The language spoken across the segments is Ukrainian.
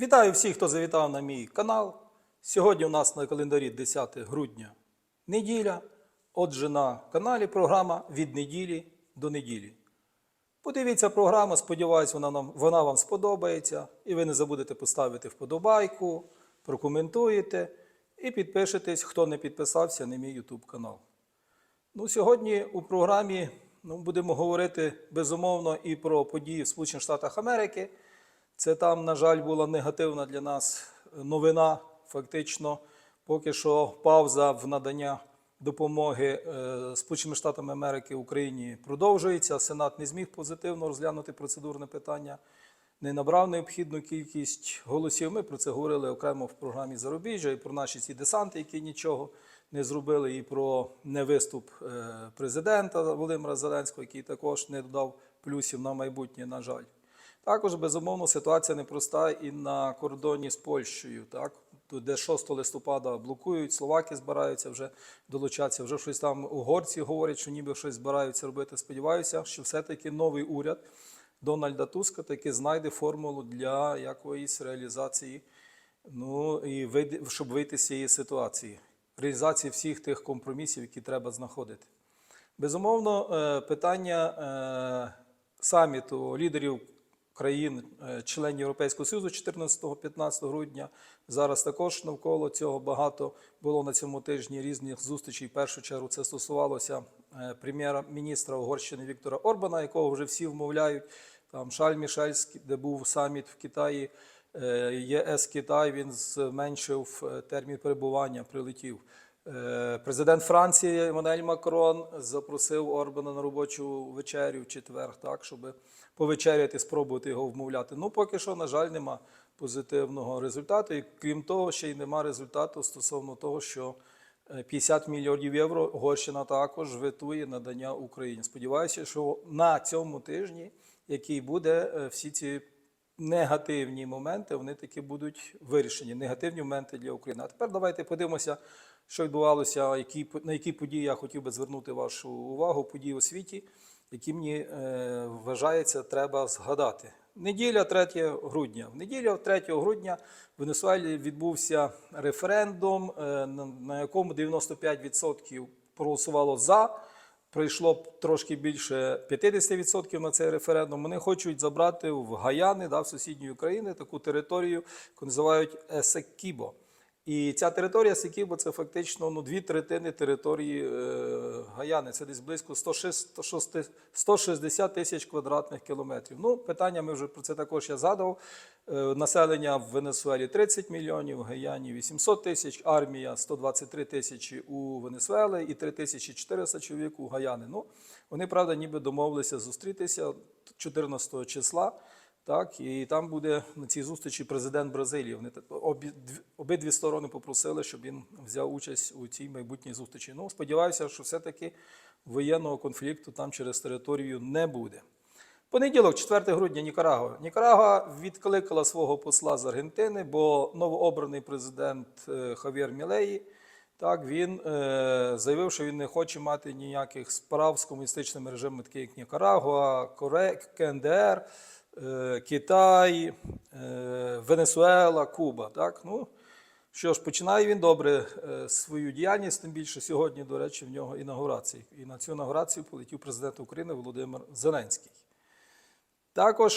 Вітаю всіх, хто завітав на мій канал. Сьогодні у нас на календарі 10 грудня неділя. Отже, на каналі програма від неділі до неділі. Подивіться програму, сподіваюсь, вона, нам, вона вам сподобається. І ви не забудете поставити вподобайку, прокоментуєте і підпишетесь, хто не підписався на мій YouTube канал. Ну, сьогодні у програмі ну, будемо говорити безумовно і про події в Америки. Це там, на жаль, була негативна для нас новина. Фактично, поки що пауза в надання допомоги е, Сполученими Штатами Америки Україні продовжується. Сенат не зміг позитивно розглянути процедурне питання, не набрав необхідну кількість голосів. Ми про це говорили окремо в програмі Зарубіжжя і про наші ці десанти, які нічого не зробили, і про невиступ е, президента Володимира Зеленського, який також не додав плюсів на майбутнє, на жаль. Також, безумовно, ситуація непроста і на кордоні з Польщею, так? Де 6 листопада блокують, словаки збираються вже долучатися, вже щось там угорці говорять, що ніби щось збираються робити. Сподіваюся, що все-таки новий уряд Дональда Туска таки знайде формулу для якоїсь реалізації, ну і щоб вийти з цієї ситуації, реалізації всіх тих компромісів, які треба знаходити. Безумовно, е, питання е, саміту лідерів країн, е, Європейського Союзу 14-15 грудня. Зараз також навколо цього багато було на цьому тижні різних зустрічей. В першу чергу це стосувалося е, прем'єра-міністра Угорщини Віктора Орбана, якого вже всі вмовляють. Там Шаль Мішельський, де був саміт в Китаї, е, ЄС Китай, він зменшив термін перебування, прилетів. Е, Президент Франції Еммануель Макрон запросив Орбана на робочу вечерю в четвер, так, щоб повечеряти, спробувати його вмовляти. Ну, поки що, на жаль, нема позитивного результату. І крім того, ще й нема результату стосовно того, що е, 50 мільйонів євро Угорщина також витує надання Україні. Сподіваюся, що на цьому тижні, який буде, е, всі ці негативні моменти, вони таки будуть вирішені. Негативні моменти для України. А тепер давайте подивимося, що відбувалося, які, на які події я хотів би звернути вашу увагу, події у світі, які мені е, вважається, треба згадати. Неділя 3 грудня. В неділю 3 грудня в Венесуелі відбувся референдум, е, на, якому 95% проголосувало за. Прийшло трошки більше 50% на цей референдум. Вони хочуть забрати в Гаяни, да, в сусідньої України, таку територію, яку називають Есекібо. І ця територія Секібо це фактично ну, дві третини території е, Гаяни. Це десь близько 106 106 160 тисяч квадратних кілометрів. Ну, питання ми вже про це також я згадував. Е, населення в Венесуелі 30 мільйонів, в Гаяні 800 тисяч, армія 123 тисячі у Венесуели і 3400 чоловік у Гаяни. Ну, вони, правда, ніби домовилися зустрітися 14 числа. Так, і там буде на цій зустрічі президент Бразилії. Вони обидві сторони попросили, щоб він взяв участь у цій майбутній зустрічі. Ну, сподіваюся, що все-таки воєнного конфлікту там через територію не буде. Понеділок, 4 грудня, Нікарагуа. Нікарагуа відкликала свого посла з Аргентини, бо новообраний президент е, Хав'єр Мілеї так, він е, заявив, що він не хоче мати ніяких справ з комуністичними режимами, такі як Нікарагуа, Коре, КНДР, Китай, е, Венесуела, Куба. Так? Ну, що ж, починає він добре е, свою діяльність, тим більше сьогодні, до речі, в нього інаугурація. І на цю інаугурацію полетів президент України Володимир Зеленський. Також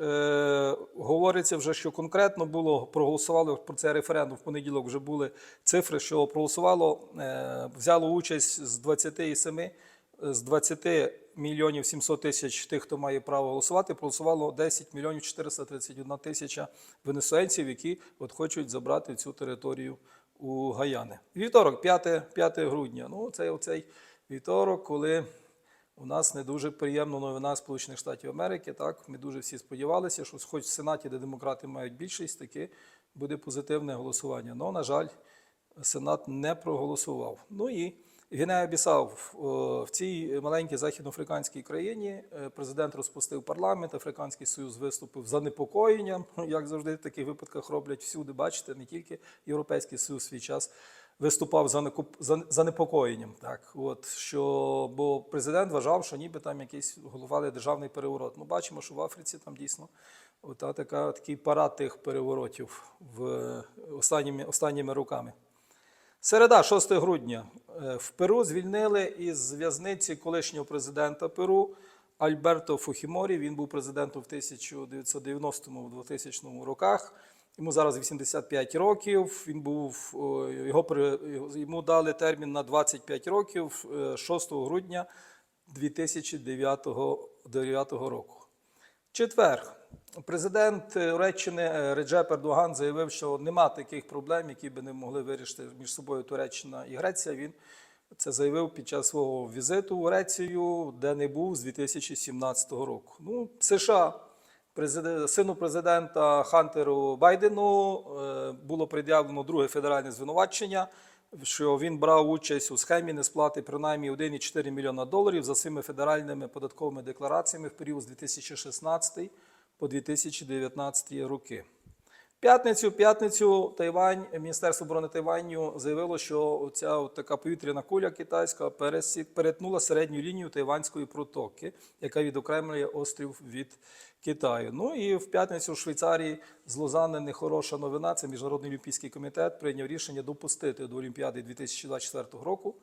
е, говориться вже, що конкретно було проголосували про цей референдум. В понеділок вже були цифри, що проголосувало, е, взяло участь з 27, е, з 20 мільйонів 700 тисяч тих, хто має право голосувати, проголосувало 10 мільйонів 431 тисяча венесуельців, які от хочуть забрати цю територію у Гаяни. Вівторок, 5, 5 грудня. Ну, це оцей вівторок, коли у нас не дуже приємна новина Сполучених Штатів Америки. Так, ми дуже всі сподівалися, що хоч в Сенаті, де демократи мають більшість, таки буде позитивне голосування. Але, на жаль, Сенат не проголосував. Ну і Гінея Бісав в цій маленькій західноафриканській країні е, президент розпустив парламент, Африканський Союз виступив занепокоєнням, як завжди в таких випадках роблять всюди. Бачите, не тільки Європейський Союз свій час виступав за занепокоєнням. Так, от що бо президент вважав, що ніби там якийсь головали державний переворот. Ну, бачимо, що в Африці там дійсно Ота така, такий парад тих переворотів в е, останніми, останніми роками. Середа, 6 грудня. Е, В Перу звільнили із в'язниці колишнього президента Перу Альберто Фухіморі. Він був президентом в 1990-2000 роках. Йому зараз 85 років. Він був його при- йому дали термін на 25 років е, 6 грудня 2009 року. Четвер. Президент Туреччини е, Реджеп Ердоган заявив, що нема таких проблем, які би не могли вирішити між собою Туреччина і Греція. Він це заявив під час свого візиту в Грецію, де не був з 2017 року. Ну, США, президент, сину президента Хантеру Байдену е, було пред'явлено друге федеральне звинувачення, що він брав участь у схемі несплати принаймні 1,4 мільйона доларів за цими федеральними податковими деклараціями в період з 2016 по 2019 роки. П'ятницю, п'ятницю Тайвань, Міністерство оборони Тайваню заявило, що ця така повітряна куля китайська перетнула середню лінію Тайванської протоки, яка відокремлює острів від Китаю. Ну і в п'ятницю в Швейцарії з Лозанни нехороша новина. Це Міжнародний олімпійський комітет прийняв рішення допустити до Олімпіади 2024 року.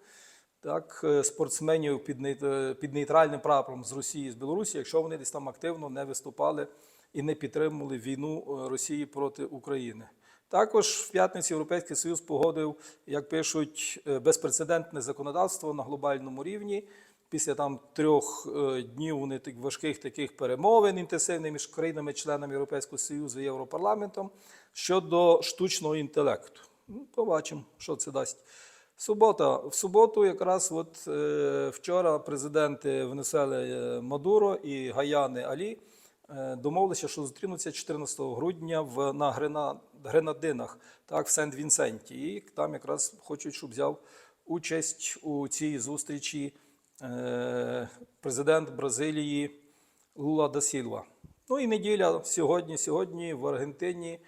Так, е, спортсменів під, е, під нейтральним прапором з Росії з Білорусі, якщо вони десь там активно не виступали і не підтримували війну е, Росії проти України. Також в п'ятницю Європейський Союз погодив, як пишуть, безпрецедентне законодавство на глобальному рівні. Після там трьох днів вони так важких таких перемовин інтенсивних між країнами-членами Європейського Союзу і Європарламентом щодо штучного інтелекту. Ну, побачимо, що це дасть. Субота. В суботу, якраз от е, вчора президенти Венесуели е, Мадуро і Гаяни Алі е, домовилися, що зустрінуться 14 грудня в, на Грена, Гренадинах, так, в Сент-Вінсенті. І там якраз хочуть, щоб взяв участь у цій зустрічі президент Бразилії Лула да Сілва. Ну і неділя сьогодні. Сьогодні в Аргентині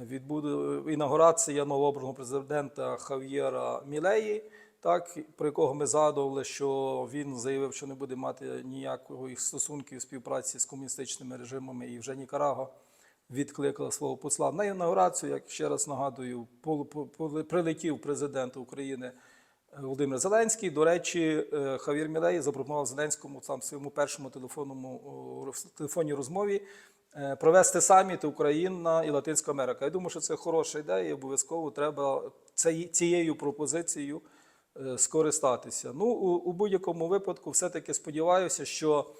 відбуде інаугурація новообраного президента Хав'єра Мілеї, так, про якого ми згадували, що він заявив, що не буде мати ніякої стосунків співпраці з комуністичними режимами, і вже Нікарагуа відкликала свого посла на інаугурацію. Як ще раз нагадую, прилетів президент України Володимир Зеленський. До речі, е, Хавір Мілей запропонував Зеленському там в своєму першому телефонному телефонній розмові е, провести саміт Україна і Латинська Америка. Я думаю, що це хороша ідея. і Обов'язково треба цією пропозицією е, скористатися. Ну, у, у будь-якому випадку, все-таки сподіваюся, що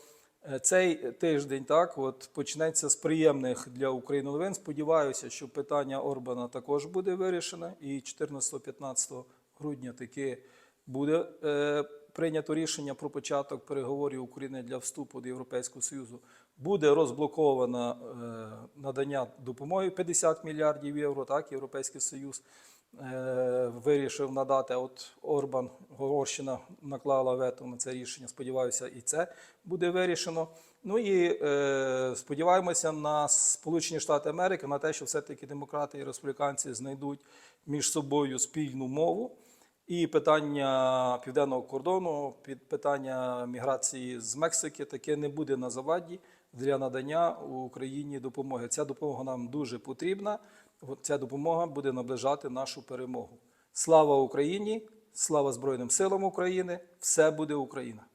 е, цей тиждень так от почнеться з приємних для України новин. Сподіваюся, що питання Орбана також буде вирішене, і 14-15 грудня таки буде е, прийнято рішення про початок переговорів України для вступу до Європейського Союзу. Буде розблоковано е, надання допомоги 50 мільярдів євро. Так, Європейський Союз е, вирішив надати. От Орбан Угорщина наклала вето на це рішення. Сподіваюся, і це буде вирішено. Ну і е, сподіваємося на Сполучені Штати Америки, на те, що все-таки демократи і республіканці знайдуть між собою спільну мову. І питання південного кордону, під питання міграції з Мексики таке не буде на заваді для надання Україні допомоги. Ця допомога нам дуже потрібна. Ця допомога буде наближати нашу перемогу. Слава Україні! Слава Збройним силам України! Все буде Україна!